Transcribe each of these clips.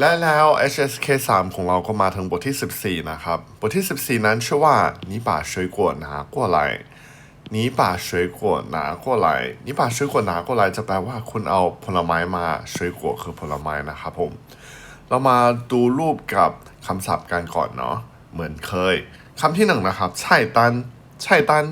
และแล้ว HSK 3 ของเราก็มาถึงบทที่ 14 นะครับ บทที่ 14 นั้นชื่อว่า你把水果拿过来你把水果拿过来你把水果拿过来จะแปลว่าคุณเอาผลไม้มา水果คือผลไม้นะครับผม เรามาดูรูปกับคำศัพท์กันก่อนเนาะ เหมือนเคย คำที่หนึ่งนะครับไช่ตันไช่ตัน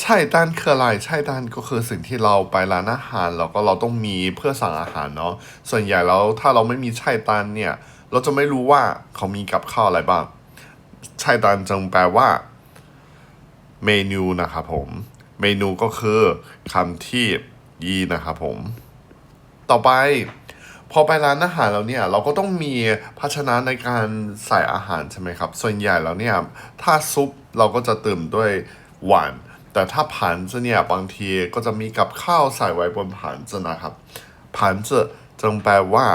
ไช่ตันคืออะไรไช่ตันก็คือสิ่งที่เราไปร้านอาหารแล้วก็เราต้องมีเพื่อสั่งอาหารเนาะส่วนใหญ่แล้วถ้าเราไม่มีไช่ตันเนี่ย เราจะไม่รู้ว่าเขามีกับข้าวอะไรบ้างไช่ตันจึงแปลว่า เมนูนะครับผม เมนูก็คือคำที่ยีนะครับผม ต่อไปพอไปร้านอาหารแล้วเนี่ยเราก็ต้องมีภาชนะในการใส่อาหารใช่ไหมครับ ส่วนใหญ่แล้วเนี่ยถ้าซุปเราก็จะเตื่มด้วยหวาน แต่ถ้าผันจะเนี่ยบางทีก็จะมีกับข้าวใส่ไว้บนผันจะนะครับผันจะจึงแปลว่า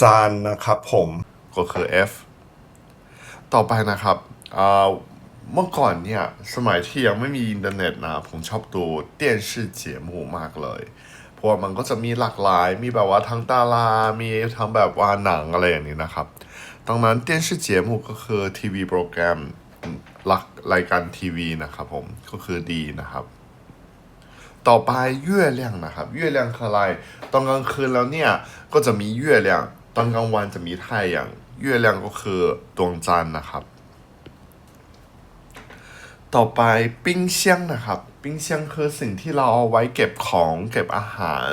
จานนะครับผมก็คือ F ต่อไปนะครับอ่าเมื่อก่อนเนี่ยสมัยที่ยังไม่มีอินเทอร์เน็ตนะผมชอบดู电视节目มากเลย เพราะว่ามันก็จะมีหลากหลาย มีแบบว่าทั้งดารา มีทั้งแบบว่าหนังอะไรอย่างนี้นะครับ ดังนั้น电视节目ก็คือทีวีโปรแกรมรัก รายการทีวีนะครับผมก็คือดีนะครับ ต่อไปเย่เรื่องนะครับเย่เรื่องคืออะไรตอนกลางคืนแล้วเนี่ยก็จะมีเย่เรื่องตอนกลางวันจะมีไทยอย่างเย่เรื่องก็คือดวงจันทร์นะครับ ต่อไปปิ้งเชียงนะครับ ปิ้งเชียงคือสิ่งที่เราเอาไว้เก็บของเก็บอาหาร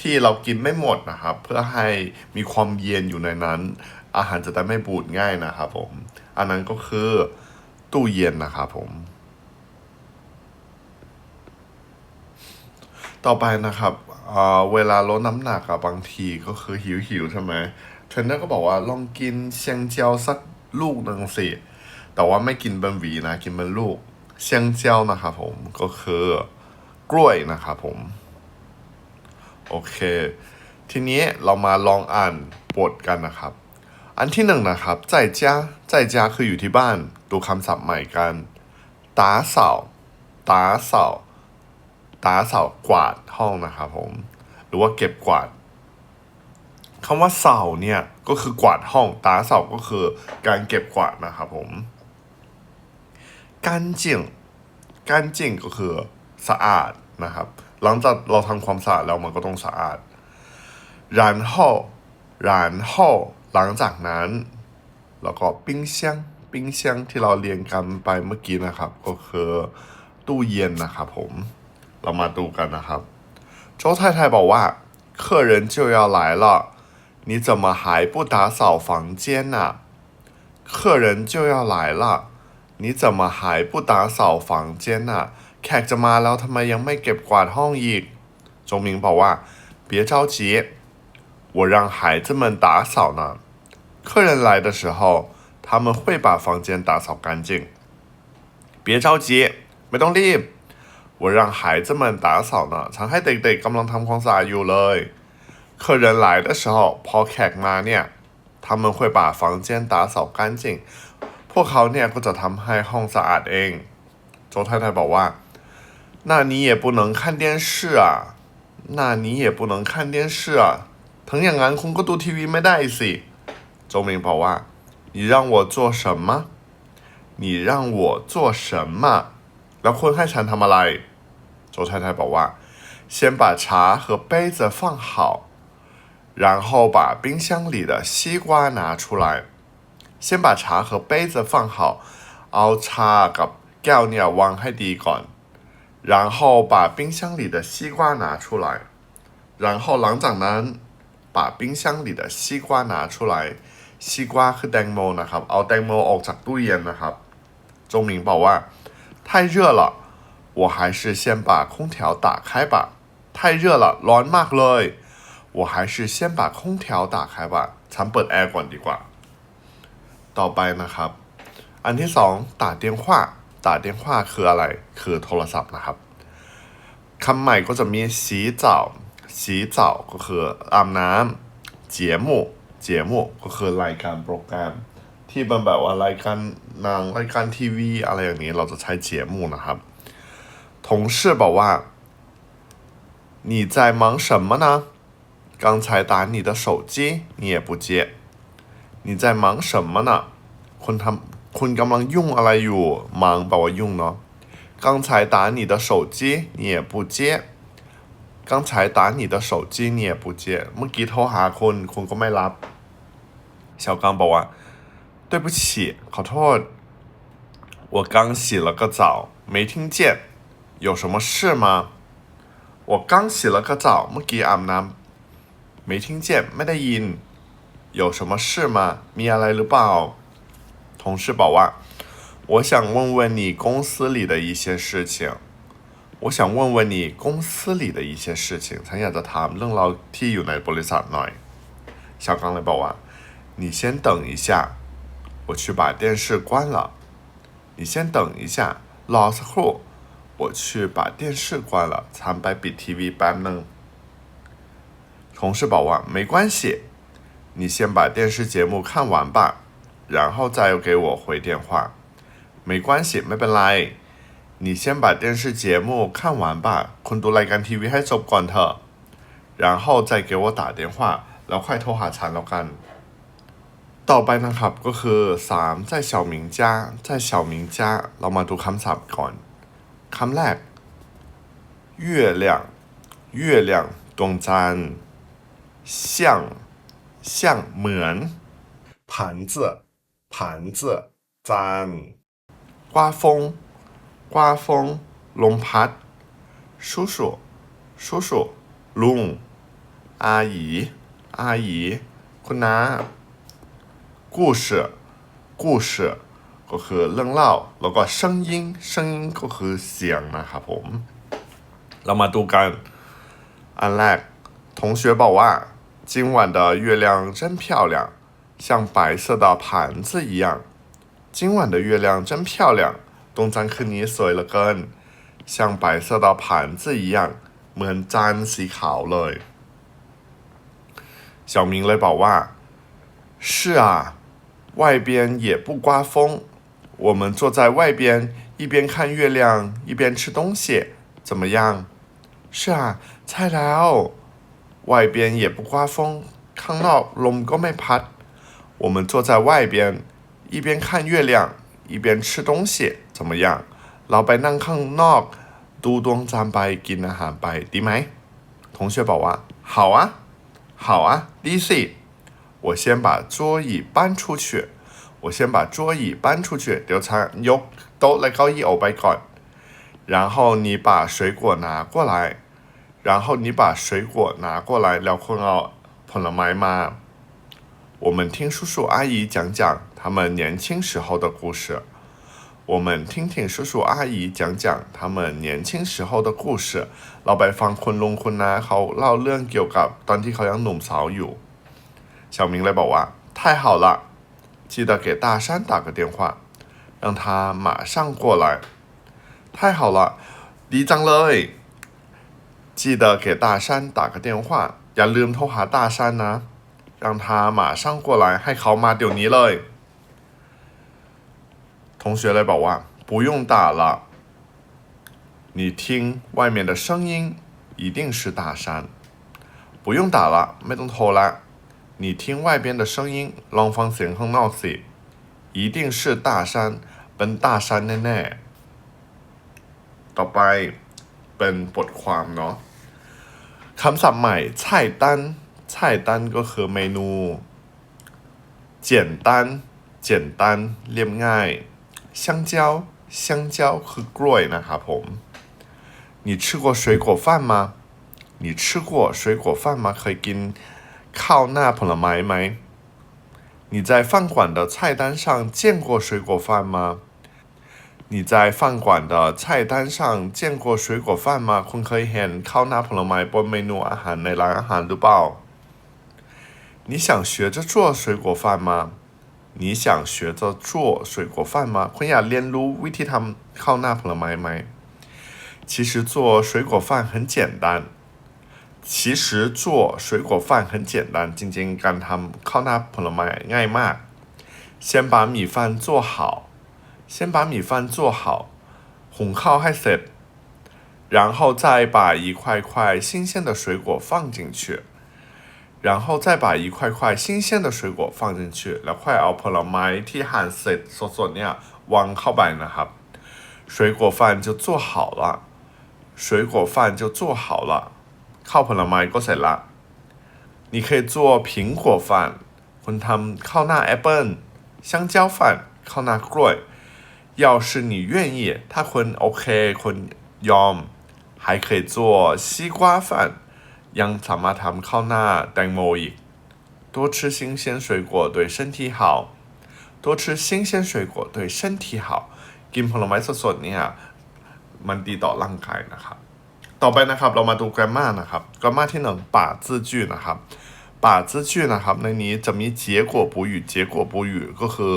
ที่เรากินไม่หมดนะครับ เพื่อให้มีความเย็นอยู่ในนั้น อาหารจะได้ไม่บูดง่ายนะครับผมอันนั้นก็คือ ตู้เย็นนะครับผม ต่อไปนะครับเเวลาลดน้ำหนักอะบางทีก็คือหิวหิวใช่ไหมเทรนเนอร์ก็บอกว่าลองกินเชียงเจียวสักลูกหนึ่งสิ แต่ว่าไม่กินเป็นหวีนะ กินเป็นลูก เชียงเจียวนะครับผมก็คือกล้วยนะครับผม โอเค ทีนี้เรามาลองอ่านบทกันนะครับ อันที่หนึ่งนะครับ在家在家คืออยู่ที่บ้าน ดูคำศัพท์ใหม่กัน打扫打扫打扫กวาดห้องนะครับผม หรือว่าเก็บกวาดคำว่าเสาเนี่ยก็คือกวาดห้อง打扫ก็คือการเก็บกวาดนะครับผม干净干净ก็คือสะอาดนะครับ หลังจากเราทำความสะอาดแล้วมันก็ต้องสะอาด然后然后หลังจากนั้น แล้วก็ปิ้งเชียงปิ้งเชียงที่เราเรียนกันไปเมื่อกี้นะครับ ก็คือตู้เย็นนะครับผม เรามาดูกันนะครับโจ้太太บอกว่า客人就要来了你怎么还不打扫房间呢客人就要来了你怎么还不打扫房间呢แขกจะมาแล้วทำไมยังไม่เก็บกวาดห้องอีกจงมิงบอกว่า别着急我让孩子们打扫呢 客人来的时候他们会把房间打扫干净别着急ไม่ต้องรีบ我让孩子们打扫呢ฉันให้เด็กๆกำลังทำความสะอาดอยู่เลย客人来的时候พอแขกมาเนี่ย他们会把房间打扫干净พวกเขาเนี่ยก็จะทำให้ห้องสะอาดเองโจ太太บอกว่า那你也不能看电视啊那你也不能看电视啊ทั้งอย่างนั้นคุณก็ดูทีวีไม่ได้สิ โจมิงบอกว่า你让我做什么你让我做什么แล้วคุณให้ฉันทำอะไรโจ太太บอกว่า先把茶和杯子放好然后把冰箱里的西瓜拿出来先把茶和杯子放好เอาชากับแก้วเนี่ยวางให้ดีก่อน然后把冰箱里的西瓜拿出来然后หลังจากนั้น把冰箱里的西瓜拿出来 西瓜คือแตงโมนะครับ เอาแตงโมออกจากตู้เย็นนะครับจงหมิงบอกว่า太热了我还是先把空调打开吧太热了ร้อนมากเลย我还是先把空调打开吧ฉันเปิดแอร์ก่อนดีกว่า ต่อไปนะครับ อันที่สอง打电话打电话คืออะไร คือโทรศัพท์นะครับคำใหม่ก็จะมีสีเจ้าสีเจ้าก็คืออาบน้ำเจียมู เจียมูก็คือรายการโปรแกรม ที่มันแบบว่ารายการหนังรายการทีวีอะไรอย่างนี้เราจะใช้เจียมูนะครับ同事บอกว่า你在忙什么呢刚才打你的手机你也不接 你在忙什么呢คุณทำคุณกำลังยุ่งอะไรอยู่忙แปลว่ายุ่งเนาะ刚才打你的手机你也不接刚才打你的手机你也不接เมื่อกี้โทรหาคุณคุณก็ไม่รับ 小刚บอกว่า对不起ขอโทษ我刚洗了个澡没听见有什么事吗我刚洗了个澡เมื่อกี้อาบน้ำ没听见ไม่ได้ยิน有什么事吗มีอะไรหรือเปล่า同事บอกว่า我想问问你公司里的一些事情我想问问你公司里的一些事情ฉันอยากจะถามเรื่องเราวที่อยู่ในบริษัทหน่อย小刚เลยบอกว่า 你先等一下我去把电视关了你先等一下รอสักครู่我去把电视关了ฉันไปปิดทีวีแป๊บนึง同事บอกว่า没关系你先把电视节目看完吧然后再给我回电话没关系ไม่เป็นไร你先把电视节目看完吧คุณดูรายการทีวีให้จบก่อนเถอะ然后再给我打电话แล้วค่อยโทรหาฉันแล้วกัน ต่อไปนะครับก็คือสาม在小明家在小明家เรามาดูคำศัพท์ก่อนคำแรก月亮月亮ดวงจันทร์像像เหมือน盘子盘子จาน刮风刮风ลมพัด叔叔叔叔ลุงอา姨อา姨คุณน้า 故事故事ก็คือเรื่องเล่าแล้วก็声音声音ก็คือเสียงนะครับผม เรามาดูกัน อันแรก同学บอกว่า今晚的月亮真漂亮像白色的盘子一样今晚的月亮真漂亮ดวงจันทร์คืนนี้สวยเหลือเกิน像白色的盘子一样เหมือนจานสีขาวเลย小明เลยบอกว่า是啊 外边也不刮风我们坐在外边一边看月亮一边吃东西怎么样是啊ใช่แล้ว外边也不刮风ข้างนอกลมก็ไม่พัด我们坐在外边一边看月亮一边吃东西怎么样เราไปนั่งข้างนอก ดูดวงจันทร์ไปกินอาหารไปดีไหม同学บอกว่า好啊好啊ดีสิ 我先把桌椅搬出去我先把桌椅搬出去เดี๋ยวฉันยกโต๊ะและเก้าอี้ออกไปก่อน然后你把水果拿过来然后你把水果拿过来แล้วคุณเอาผลไม้มา我们听叔叔阿姨讲讲他们年轻时候的故事我们听听叔叔阿姨讲讲他们年轻时候的故事เราไปฟังคุณลุงคุณน้าเขาเล่าเรื่องเกี่ยวกับตอนที่เขายังหนุ่มสาวอยู่ 小明เลยบอกว่า太好了记得给大山打个电话让他马上过来太好了ดีจังเลย记得给大山打个电话อย่าลืมโทรหา大山นะ让他马上过来ให้เขามาเดี๋ยวนี้เลย同学เลยบอกว่า不用打了你听外面的声音一定是大山不用打了ไม่ต้องโทรละ 你听外边的声音ลองฟังเสียงข้างนอกสิ一定是大山เป็น大山แน่ๆต่อไปเป็นบทความเนาะคำศัพท์ใหม่菜单菜单ก็คือเมนู简单简单เรียบง่าย香蕉香蕉คือกล้วยนะครับผม你吃过水果饭吗你吃过水果饭吗เคยกิน ข้าวหน้าผลไม้ไหม你在饭馆的菜单上见过水果饭吗你在饭馆的菜单上见过水果饭吗คุณเคยเห็นข้าวหน้าผลไม้บนเมนูอาหารในร้านอาหารหรือเปล่า你想学着做水果饭吗你想学着做水果饭吗คุณอยากเรียนรู้วิธีทำข้าวหน้าผลไม้ไหม其实做水果饭很简单 其实做水果饭很简单จริงๆการทำข้าวหน้าผลไม้ง่ายมาก先把米饭做好先把米饭做好หุงข้าวให้เสร็จ然后再把一块块新鲜的水果放进去 然后再把一块块新鲜的水果放进去แล้วค่อยเอาผลไม้ที่หั่นเสร็จสดๆเนี่ยวางเข้าไปนะครับ水果饭就做好了水果饭就做好了 ข้าวผลไม้ก็เสร็จละ你可以做苹果饭คุณทำข้าวหน้าแอปเปิล香蕉饭ข้าวหน้ากล้วย要是你愿意ถ้าคุณโอเคคุณยอม还可以做西瓜饭ยังสามารถทำข้าวหน้าแตงโมอีก多吃新鲜水果对身体好多吃新鲜水果对身体好กินผลไม้สดๆเนี่ยมันดีต่อร่างกายนะครับ ต่อไปนะครับเรามาดู grammar นะครับ grammar ที่หนึ่งป่าจื่อจื่อนะครับป่าจื่อจื่อนะครับ ในนี้จะมี结果补语结果补语ก็คือ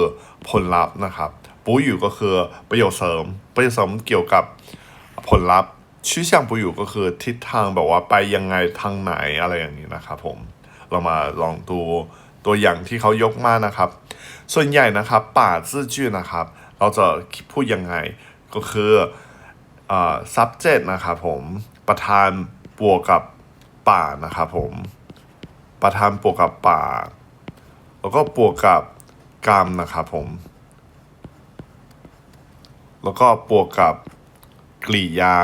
ผลลัพธ์นะครับ补语ก็คือประโยชน์เสริม ประโยชน์เสริมเกี่ยวกับผลลัพธ์ชื่อช่าง补语ก็คือทิศทางแบบว่าไปยังไงทางไหนอะไรอย่างนี้นะครับผมเรามาลองดูตัวอย่างที่เขายกมานะครับ ส่วนใหญ่นะครับป่าจื่อจื่อนะครับ เราจะพูดยังไงก็คือ subject นะครับผม ประธานบวกกับป่านะครับผม ประธานบวกกับป่า แล้วก็บวกกับกรรมนะครับผม แล้วก็บวกกับกริยา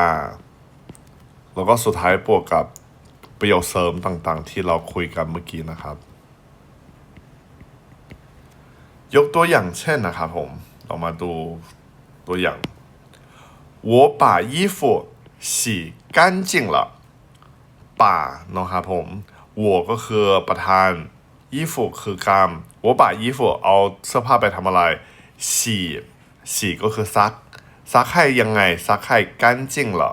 แล้วก็สุดท้ายบวกกับประโยคเสริมต่างๆ ที่เราคุยกันเมื่อกี้นะครับ ยกตัวอย่างเช่นนะครับผม เรามาดูตัวอย่าง我把衣服洗 干净了จป่าเนาะครับผมวัวก็คือประธานยี่ฝูคือกรรมว่าป่เอาเสื้อผ้าไปทำอะไรฉี่ฉี่ก็คือซัก ซักให้ยังไง ซักให้干净了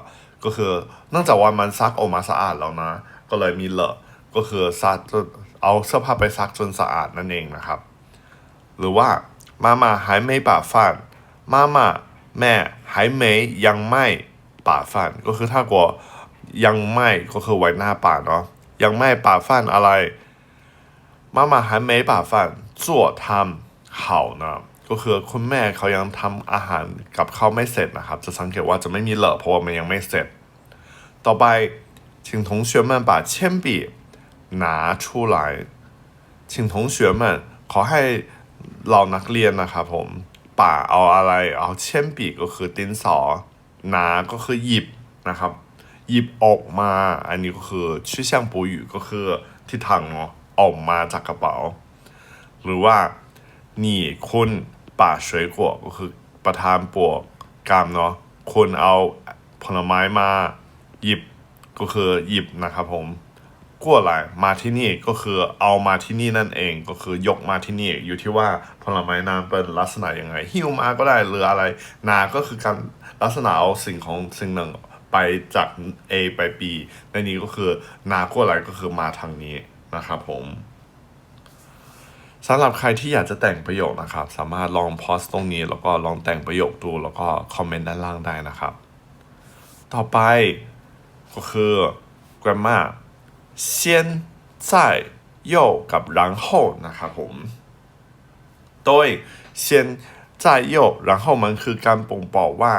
ก็คือเนื่องจากว่ามันซักออกมาสะอาดแล้วนะ ก็เลยมีเหลอก็คือซักเอาเสื้อผ้าไปซักจนสะอาดนั่นเองนะครับ หรือว่ามาม่าหายไม่ป่ฟันแม่หาม่ยังไม่ป่าฟันก็คือถ้ากว่ายังไม่ก็คือไว้หน้าป่าเนาะยังไม่ป่าฟันอะไรมาม่า还没把饭做ทำ好呢ก็คือคุณแม่เขายังทำอาหารกับข้าวไม่เสร็จนะครับ จะสังเกตว่าจะไม่มีเหลอะเพราะว่ามันยังไม่เสร็จ ต่อไป请同学们把铅笔拿出来请同学们ขอให้เรานักเรียนนะครับผมป่าเอาอะไร เอาเช่นปีก็คือดินสอห นาก็คือหยิบนะครับ หยิบออกมา อันนี้ก็คือชื่อเช่างปูอยู่ก็คือที่ทางเนาะออกมาจากกระเป๋า หรือว่านี่คุณป่า水果ก็คือประธานปวกกรรมเนาะคุณเอาผลไม้มาหยิบก็คือหยิบนะครับผมกัวไหลมาที่นี่ก็คือเอามาที่นี่นั่นเองก็คือยกมาที่นี่อยู่ที่ว่าผลไม้นั้นเป็นลักษณะยังไงหิ้วมาก็ได้หรืออะไรนาก็คือการ ลักษณะเอาสิ่งของสิ่งหนึ่งไปจาก A ไป B ในนี้ก็คือนาโกไลก็คือมาทางนี้นะครับผมสำหรับใครที่อยากจะแต่งประโยคนะครับ สามารถลองโพสต์ตรงนี้ แล้วก็ลองแต่งประโยคดูแล้วก็คอมเมนต์ด้านล่างได้นะครับ ต่อไปก็คือ grammar เซียนไ่โยกับรังโฮนะครับผม โดยเซียนไ่โยรังโฮมันคือการบ่งบอกว่า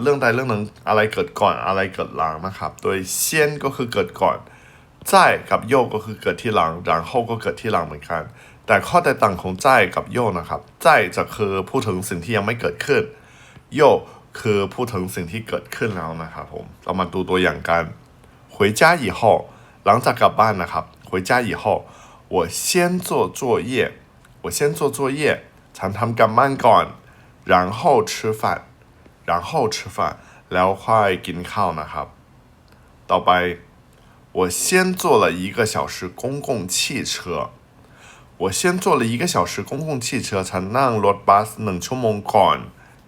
เรื่องใดเรื่องหนึ่งอะไรเกิดก่อนอะไรเกิดหลังนะครับ โดย先ก็คือเกิดก่อน在กับโยก็คือเกิดที่หลัง然后ก็เกิดที่หลังเหมือนกัน แต่ข้อแตกต่างของ在กับโยนะครับ在จะคือพูดถึงสิ่งที่ยังไม่เกิดขึ้นโยคือพูดถึงสิ่งที่เกิดขึ้นแล้วนะครับผม เรามาดูตัวอย่างกัน回家以后หลังจากกลับบ้านนะครับ回家以后我先做作业我先做作业ฉันทำการบ้านก่อน然后吃饭 然后吃饭แล้วค่อยกินข้าวนะครับ ต่อไป我先坐了一个小时公共汽车我先坐了一个小时公共汽车ฉันนั่งรถบัสหนึ่งชั่วโมงก่อน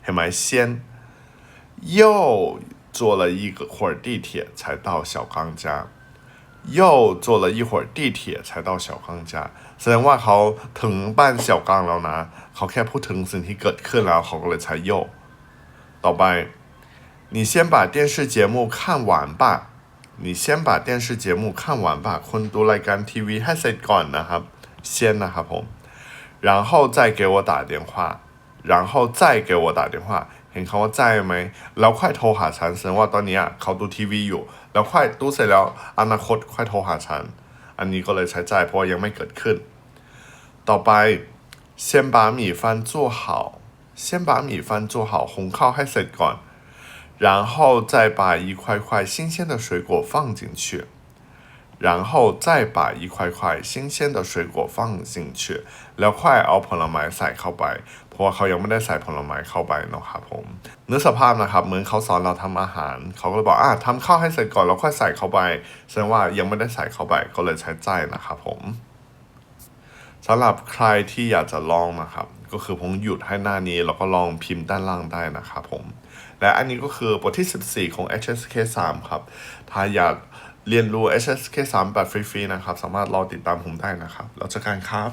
เห็นไหม先又坐了一个会儿地铁才到小刚家又坐了一会儿地铁才到小刚家แสดงว่าเขาถึงบ้านเสี่ยวกังแล้วนะ เขาแค่พูดถึงสิ่งที่เกิดขึ้นแล้วเขาก็เลยใช้โย ต่อไป你先把电视节目看完吧你先把电视节目看完吧คุณดูรายการทีวีให้เสร็จก่อนนะครับ先นะครับผม然后再给我打电话然后再给我打电话เห็นคำว่าใจไหมแล้วค่อยโทรหาฉันแสดงว่าตอนนี้เขาดูทีวีอยู่ แล้วค่อยดูเสร็จแล้วอนาคตค่อยโทรหาฉัน อันนี้ก็เลยใช้ใจเพราะว่ายังไม่เกิดขึ้น ต่อไป先把米饭做好 先把米饭做好หุงข้าวให้เสร็จก่อน然后再把一块块新鲜的水果放进去然后再把一块块新鲜的水果放进去แล้วค่อยเอาผลไม้ใส่เข้าไป เพราะว่าเขายังไม่ได้ใส่ผลไม้เข้าไปเนาะครับผมนึกสภาพนะครับเหมือนเขาสอนเราทำอาหาร เขาก็เลยบอกอ่ะทำข้าวให้เสร็จก่อนแล้วค่อยใส่เข้าไปแสดงว่ายังไม่ได้ใส่เข้าไปก็เลยใช้ใจนะครับผม สำหรับใครที่อยากจะลองนะครับ ก็คือผมหยุดให้หน้านี้แล้วก็ลองพิมพ์ด้านล่างได้นะครับผม และอันนี้ก็คือบทที่ 14 ของ HSK 3 ครับ ถ้าอยากเรียนรู้ HSK 3 แบบฟรีๆนะครับ สามารถรอติดตามผมได้นะครับ แล้วเจอกันครับ